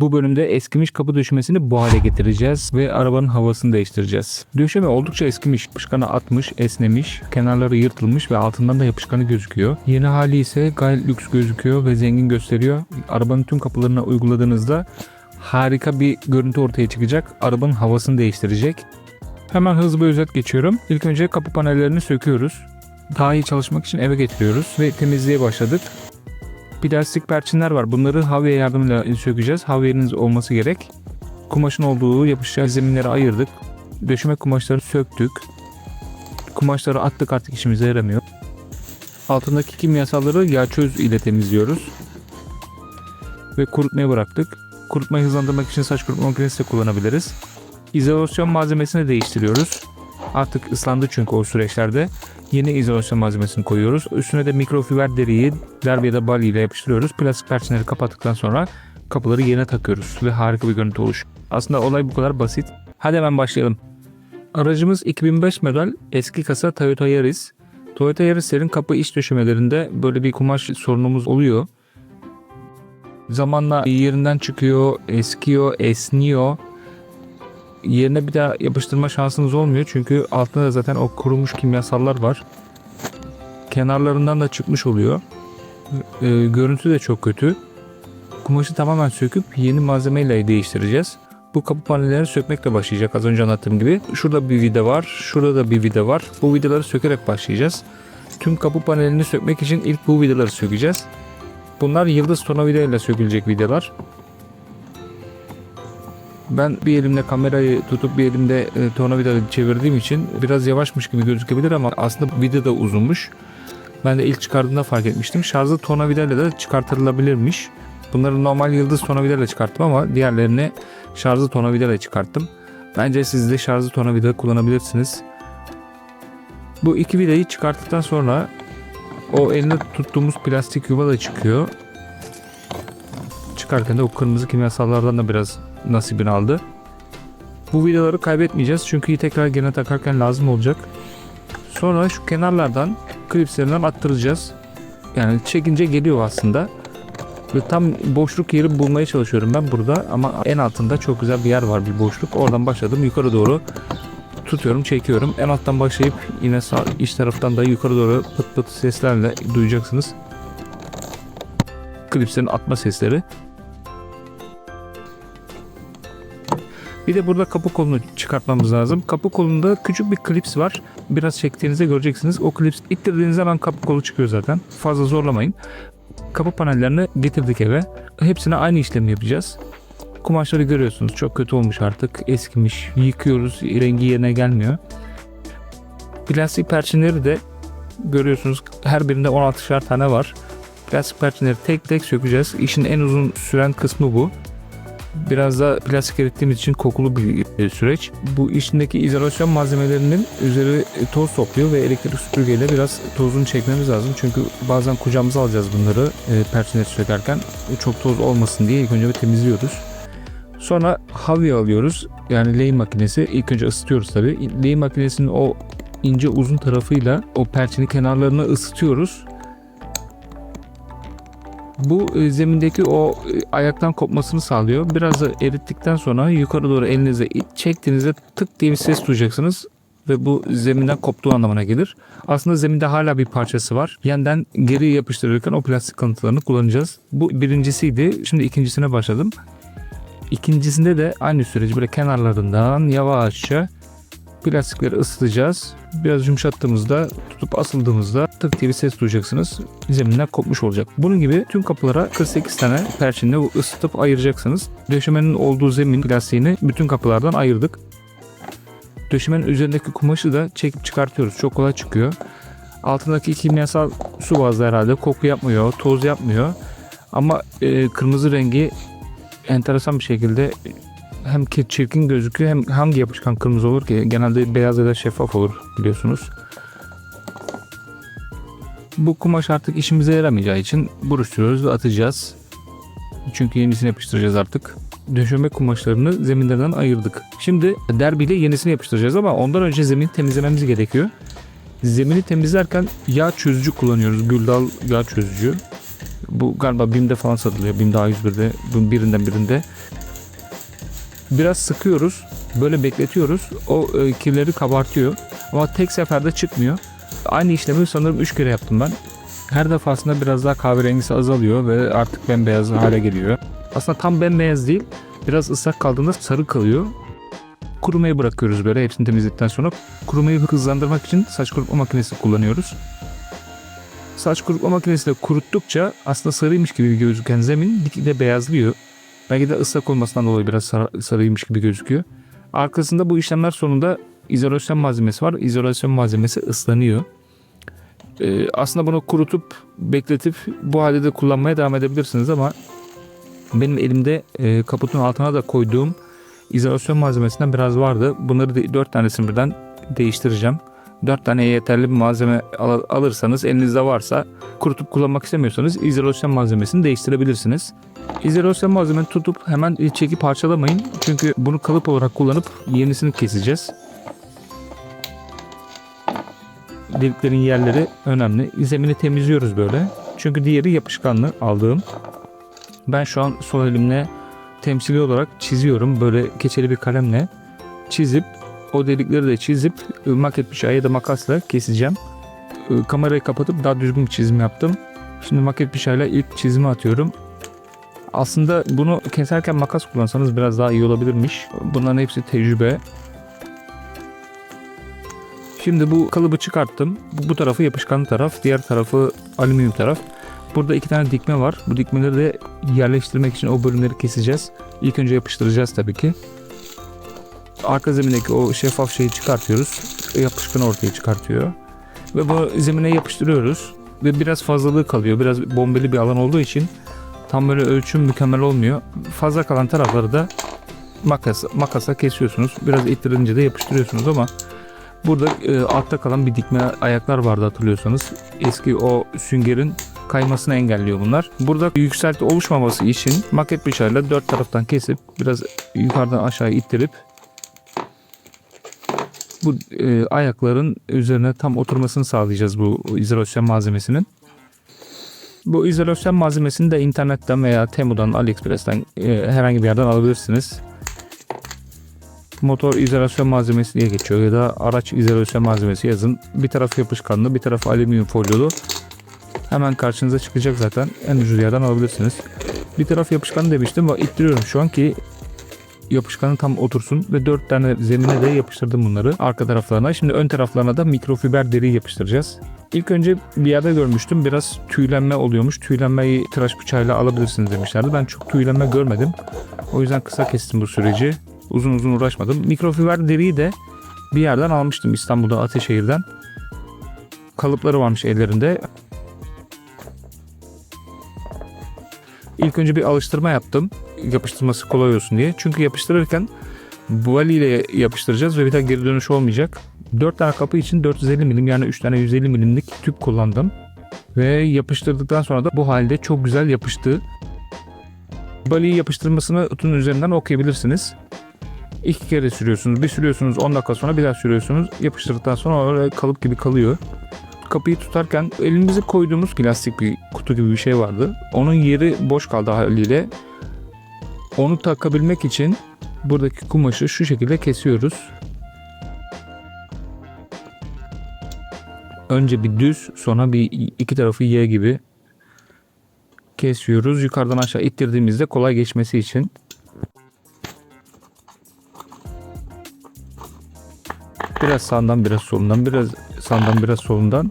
Bu bölümde eskimiş kapı döşemesini bu hale getireceğiz ve arabanın havasını değiştireceğiz. Döşeme oldukça eskimiş, yapışkanı atmış, esnemiş, kenarları yırtılmış ve altından da yapışkanı gözüküyor. Yeni hali ise gayet lüks gözüküyor ve zengin gösteriyor. Arabanın tüm kapılarına uyguladığınızda harika bir görüntü ortaya çıkacak. Arabanın havasını değiştirecek. Hemen hızlı bir özet geçiyorum. İlk önce kapı panellerini söküyoruz. Daha iyi çalışmak için eve getiriyoruz ve temizliğe başladık. Plastik perçinler var. Bunları havya yardımıyla sökeceğiz. Havyanız olması gerek. Kumaşın olduğu yapışacağı zeminleri ayırdık. Döşeme kumaşları söktük. Kumaşları attık artık işimize yaramıyor. Altındaki kimyasalları yağ çöz ile temizliyoruz. Ve kurutmaya bıraktık. Kurutmayı hızlandırmak için saç kurutma makinesi de kullanabiliriz. İzolasyon malzemesini değiştiriyoruz. Artık ıslandı çünkü o süreçlerde. Yeni izolasyon malzemesini koyuyoruz. Üstüne de mikrofiber deriyi derbi ya da bal ile yapıştırıyoruz. Plastik perçinleri kapattıktan sonra kapıları yerine takıyoruz ve harika bir görüntü oluşuyor. Aslında olay bu kadar basit. Hadi hemen başlayalım. Aracımız 2005 model eski kasa Toyota Yaris. Toyota Yaris'lerin kapı iç döşemelerinde böyle bir kumaş sorunumuz oluyor. Zamanla yerinden çıkıyor, eskiyor, esniyor. Yerine bir daha yapıştırma şansınız olmuyor çünkü altında da zaten o kurumuş kimyasallar var. Kenarlarından da çıkmış oluyor. Ee, görüntü de çok kötü. Kumaşı tamamen söküp yeni malzemeyle değiştireceğiz. Bu kapı panellerini sökmekle başlayacak az önce anlattığım gibi. Şurada bir vida var, şurada da bir vida var. Bu vidaları sökerek başlayacağız. Tüm kapı panelini sökmek için ilk bu vidaları sökeceğiz. Bunlar yıldız tornavida ile sökülecek vidalar. Ben bir elimle kamerayı tutup bir elimde e, tornavida çevirdiğim için biraz yavaşmış gibi gözükebilir ama aslında vida da uzunmuş. Ben de ilk çıkardığımda fark etmiştim. Şarjlı tornavidayla da çıkartılabilirmiş. Bunları normal yıldız tornavidayla çıkarttım ama diğerlerini şarjlı tornavidayla çıkarttım. Bence siz de şarjlı tornavida kullanabilirsiniz. Bu iki vidayı çıkarttıktan sonra o elinde tuttuğumuz plastik yuva da çıkıyor. Çıkarken de o kırmızı kimyasallardan da biraz nasibini aldı. Bu vidaları kaybetmeyeceğiz çünkü tekrar gene takarken lazım olacak. Sonra şu kenarlardan klipslerinden attıracağız. Yani çekince geliyor aslında. Ve tam boşluk yeri bulmaya çalışıyorum ben burada ama en altında çok güzel bir yer var bir boşluk. Oradan başladım yukarı doğru tutuyorum çekiyorum. En alttan başlayıp yine sağ iç taraftan da yukarı doğru pıt pıt seslerle duyacaksınız. Klipslerin atma sesleri. Bir de burada kapı kolunu çıkartmamız lazım. Kapı kolunda küçük bir klips var. Biraz çektiğinizde göreceksiniz. O klips ittirdiğinizde hemen kapı kolu çıkıyor zaten. Fazla zorlamayın. Kapı panellerini getirdik eve. Hepsine aynı işlemi yapacağız. Kumaşları görüyorsunuz. Çok kötü olmuş artık. Eskimiş. Yıkıyoruz. Rengi yerine gelmiyor. Plastik perçinleri de görüyorsunuz. Her birinde 16'şer tane var. Plastik perçinleri tek tek sökeceğiz. İşin en uzun süren kısmı bu. Biraz da plastik erittiğimiz için kokulu bir e, süreç. Bu içindeki izolasyon malzemelerinin üzeri e, toz topluyor ve elektrik süpürgeyle biraz tozunu çekmemiz lazım. Çünkü bazen kucağımıza alacağız bunları e, perçinleri sökerken. E, Çok toz olmasın diye ilk önce bir temizliyoruz. Sonra havya alıyoruz. Yani lehim makinesi. İlk önce ısıtıyoruz tabii. Lehim makinesinin o ince uzun tarafıyla o perçini kenarlarını ısıtıyoruz. Bu e, zemindeki o e, ayaktan kopmasını sağlıyor. Biraz da erittikten sonra yukarı doğru elinize çektiğinizde tık diye bir ses duyacaksınız ve bu zeminden koptuğu anlamına gelir. Aslında zeminde hala bir parçası var. Yeniden geri yapıştırırken o plastik kalıntılarını kullanacağız. Bu birincisiydi. Şimdi ikincisine başladım. İkincisinde de aynı süreci böyle kenarlarından yavaşça plastikleri ısıtacağız. Biraz yumuşattığımızda tutup asıldığımızda tık diye bir ses duyacaksınız. Zeminden kopmuş olacak. Bunun gibi tüm kapılara 48 tane perçinle ısıtıp ayıracaksınız. Döşemenin olduğu zemin plastiğini bütün kapılardan ayırdık. Döşemenin üzerindeki kumaşı da çekip çıkartıyoruz. Çok kolay çıkıyor. Altındaki kimyasal su bazlı herhalde. Koku yapmıyor, toz yapmıyor. Ama e, kırmızı rengi enteresan bir şekilde hem ki çirkin gözüküyor hem hangi yapışkan kırmızı olur ki? Genelde beyaz ya da şeffaf olur biliyorsunuz. Bu kumaş artık işimize yaramayacağı için buruşturuyoruz ve atacağız. Çünkü yenisini yapıştıracağız artık. Döşeme kumaşlarını zeminlerden ayırdık. Şimdi derbiyle yenisini yapıştıracağız ama ondan önce zemini temizlememiz gerekiyor. Zemini temizlerken yağ çözücü kullanıyoruz. Güldal yağ çözücü. Bu galiba BİM'de falan satılıyor. BİM'de A101'de bunun birinden birinde. Biraz sıkıyoruz. Böyle bekletiyoruz. O e, kirleri kabartıyor. Ama tek seferde çıkmıyor. Aynı işlemi sanırım 3 kere yaptım ben. Her defasında biraz daha kahverengisi azalıyor ve artık bembeyaz hale geliyor. Aslında tam bembeyaz değil. Biraz ıslak kaldığında sarı kalıyor. Kurumaya bırakıyoruz böyle hepsini temizledikten sonra. Kurumayı hızlandırmak için saç kurutma makinesi kullanıyoruz. Saç kurutma makinesiyle kuruttukça aslında sarıymış gibi gözüken zemin gitgide beyazlıyor. Belki de ıslak olmasından dolayı biraz sar- sarıymış gibi gözüküyor. Arkasında bu işlemler sonunda izolasyon malzemesi var. İzolasyon malzemesi ıslanıyor. Ee, aslında bunu kurutup bekletip bu halde de kullanmaya devam edebilirsiniz ama benim elimde e, kaputun altına da koyduğum izolasyon malzemesinden biraz vardı. Bunları da 4 tanesini birden değiştireceğim. 4 tane yeterli bir malzeme al- alırsanız elinizde varsa kurutup kullanmak istemiyorsanız izolasyon malzemesini değiştirebilirsiniz. İzolasyon malzemeni tutup hemen çekip parçalamayın. Çünkü bunu kalıp olarak kullanıp yenisini keseceğiz. Deliklerin yerleri önemli. Zemini temizliyoruz böyle. Çünkü diğeri yapışkanlı aldığım. Ben şu an sol elimle temsili olarak çiziyorum. Böyle keçeli bir kalemle çizip o delikleri de çizip e, maket bıçağı ya da makasla keseceğim. E, Kamerayı kapatıp daha düzgün bir çizim yaptım. Şimdi maket bıçağıyla ilk çizimi atıyorum. Aslında bunu keserken makas kullansanız biraz daha iyi olabilirmiş. Bunların hepsi tecrübe. Şimdi bu kalıbı çıkarttım. Bu, bu tarafı yapışkan taraf, diğer tarafı alüminyum taraf. Burada iki tane dikme var. Bu dikmeleri de yerleştirmek için o bölümleri keseceğiz. İlk önce yapıştıracağız tabii ki. Arka zemindeki o şeffaf şeyi çıkartıyoruz. Yapışkanı ortaya çıkartıyor. Ve bu zemine yapıştırıyoruz. Ve biraz fazlalığı kalıyor. Biraz bombeli bir alan olduğu için tam böyle ölçüm mükemmel olmuyor. Fazla kalan tarafları da makas, makasa kesiyorsunuz. Biraz ittirince de yapıştırıyorsunuz ama burada e, altta kalan bir dikme ayaklar vardı hatırlıyorsanız. Eski o süngerin kaymasını engelliyor bunlar. Burada yükselti oluşmaması için maket bıçağıyla dört taraftan kesip biraz yukarıdan aşağı ittirip bu e, ayakların üzerine tam oturmasını sağlayacağız bu izolasyon malzemesinin. Bu izolasyon malzemesini de internetten veya Temu'dan, AliExpress'ten e, herhangi bir yerden alabilirsiniz. Motor izolasyon malzemesi diye geçiyor ya da araç izolasyon malzemesi yazın. Bir tarafı yapışkanlı, bir tarafı alüminyum folyolu. Hemen karşınıza çıkacak zaten. En ucuz yerden alabilirsiniz. Bir taraf yapışkan demiştim ama ittiriyorum şu an ki yapışkanı tam otursun ve 4 tane zemine de yapıştırdım bunları arka taraflarına. Şimdi ön taraflarına da mikrofiber deri yapıştıracağız. İlk önce bir yerde görmüştüm biraz tüylenme oluyormuş. Tüylenmeyi tıraş bıçağıyla alabilirsiniz demişlerdi. Ben çok tüylenme görmedim. O yüzden kısa kestim bu süreci. Uzun uzun uğraşmadım. Mikrofiber deriyi de bir yerden almıştım İstanbul'da Ateşehir'den. Kalıpları varmış ellerinde. İlk önce bir alıştırma yaptım. Yapıştırması kolay olsun diye. Çünkü yapıştırırken vali ile yapıştıracağız ve bir daha geri dönüş olmayacak. 4 tane kapı için 450 milim yani 3 tane 150 milimlik tüp kullandım. Ve yapıştırdıktan sonra da bu halde çok güzel yapıştı. Baliyi yapıştırmasını utun üzerinden okuyabilirsiniz. İki kere sürüyorsunuz. Bir sürüyorsunuz 10 dakika sonra bir daha sürüyorsunuz. Yapıştırdıktan sonra öyle kalıp gibi kalıyor kapıyı tutarken elimizi koyduğumuz plastik bir kutu gibi bir şey vardı. Onun yeri boş kaldı haliyle. Onu takabilmek için buradaki kumaşı şu şekilde kesiyoruz. Önce bir düz sonra bir iki tarafı Y gibi kesiyoruz. Yukarıdan aşağı ittirdiğimizde kolay geçmesi için. Biraz sağdan biraz solundan biraz sağdan biraz solundan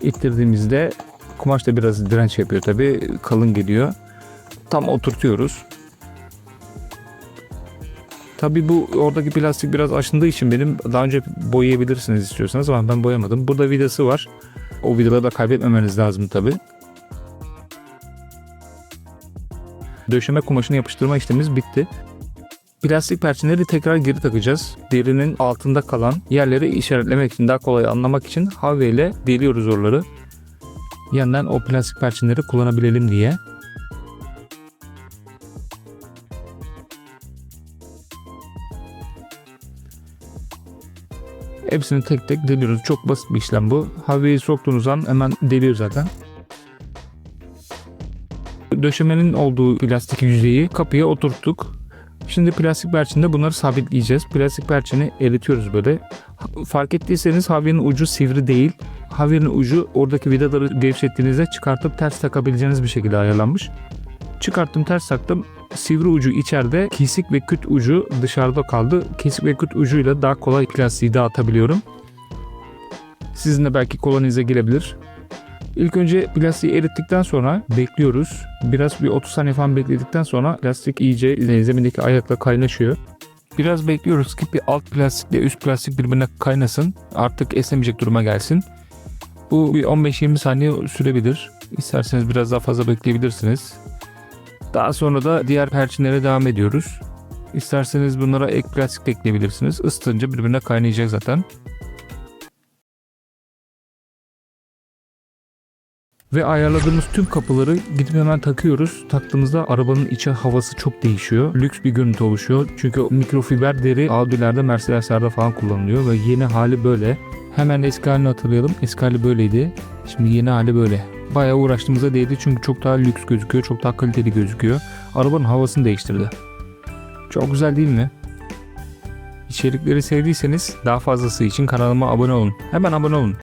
ittirdiğimizde kumaş da biraz direnç yapıyor tabi kalın geliyor. Tam oturtuyoruz. Tabi bu oradaki plastik biraz aşındığı için benim daha önce boyayabilirsiniz istiyorsanız ama ben boyamadım. Burada vidası var. O vidaları da kaybetmemeniz lazım tabi. Döşeme kumaşını yapıştırma işlemimiz bitti. Plastik perçinleri tekrar geri takacağız. Derinin altında kalan yerleri işaretlemek için daha kolay anlamak için havle ile deliyoruz oraları. Yandan o plastik perçinleri kullanabilelim diye. Hepsini tek tek deliyoruz. Çok basit bir işlem bu. Havleyi soktuğunuz an hemen deliyor zaten. Döşemenin olduğu plastik yüzeyi kapıya oturttuk. Şimdi plastik perçinde bunları sabitleyeceğiz. Plastik perçini eritiyoruz böyle. Fark ettiyseniz havyenin ucu sivri değil. Havyenin ucu oradaki vidaları gevşettiğinizde çıkartıp ters takabileceğiniz bir şekilde ayarlanmış. Çıkarttım ters taktım. Sivri ucu içeride, kesik ve küt ucu dışarıda kaldı. Kesik ve küt ucuyla daha kolay plastiği dağıtabiliyorum. Sizin de belki kolanıza girebilir. İlk önce plastiği erittikten sonra bekliyoruz. Biraz bir 30 saniye falan bekledikten sonra plastik iyice zemindeki ayakla kaynaşıyor. Biraz bekliyoruz ki bir alt plastikle üst plastik birbirine kaynasın. Artık esnemeyecek duruma gelsin. Bu bir 15-20 saniye sürebilir. İsterseniz biraz daha fazla bekleyebilirsiniz. Daha sonra da diğer perçinlere devam ediyoruz. İsterseniz bunlara ek plastik de ekleyebilirsiniz. Isıtınca birbirine kaynayacak zaten. Ve ayarladığımız tüm kapıları gidip hemen takıyoruz. Taktığımızda arabanın içi havası çok değişiyor. Lüks bir görüntü oluşuyor. Çünkü mikrofiber deri Audi'lerde, Mercedes'lerde falan kullanılıyor ve yeni hali böyle. Hemen eski halini hatırlayalım. Eski hali böyleydi. Şimdi yeni hali böyle. Bayağı uğraştığımıza değdi çünkü çok daha lüks gözüküyor, çok daha kaliteli gözüküyor. Arabanın havasını değiştirdi. Çok güzel değil mi? İçerikleri sevdiyseniz daha fazlası için kanalıma abone olun. Hemen abone olun.